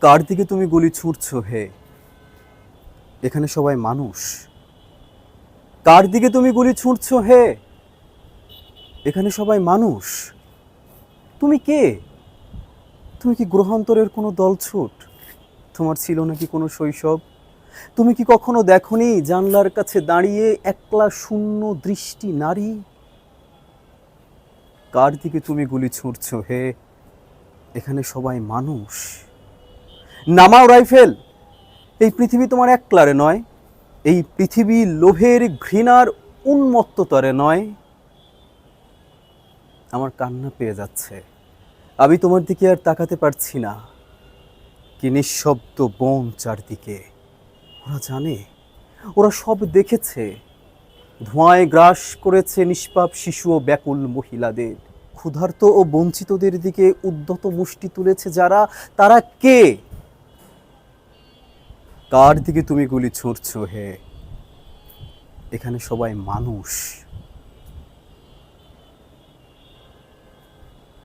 কার দিকে তুমি গুলি ছুটছ হে? এখানে সবাই মানুষ। কার দিকে তুমি গুলি ছুটছ হে? এখানে সবাই মানুষ। তুমি কে? তুমি কি গ্রহান্তরের কোনো দলছুট তোমার ছিল নাকি কোনো শৈশব? তুমি কি কখনো দেখনি জানলার কাছে দাঁড়িয়ে একলা শূন্য দৃষ্টি নারী? কার দিকে তুমি গুলি ছুটছ হে? এখানে সবাই মানুষ। নামাও রাইফেল। এই পৃথিবী তোমার একলারে নয়, এই পৃথিবী লোভের ঘৃণার উন্মত্ততরে নয়। আমার কান্না পেয়ে যাচ্ছে। আমি তোমার দিকে আর তাকাতে পারছি না। কি নিঃশব্দ বন চারদিকে। ওরা জানে, ওরা সব দেখেছে। ধোঁয়ায় গ্রাস করেছে নিষ্পাপ শিশু ও ব্যাকুল মহিলাদের। ক্ষুধার্ত ও বঞ্চিতদের দিকে উদ্যত মুষ্টি তুলেছে যারা। তারা কে? কার দিকে তুমি গুলি ছুঁড়ছ হে? এখানে সবাই মানুষ।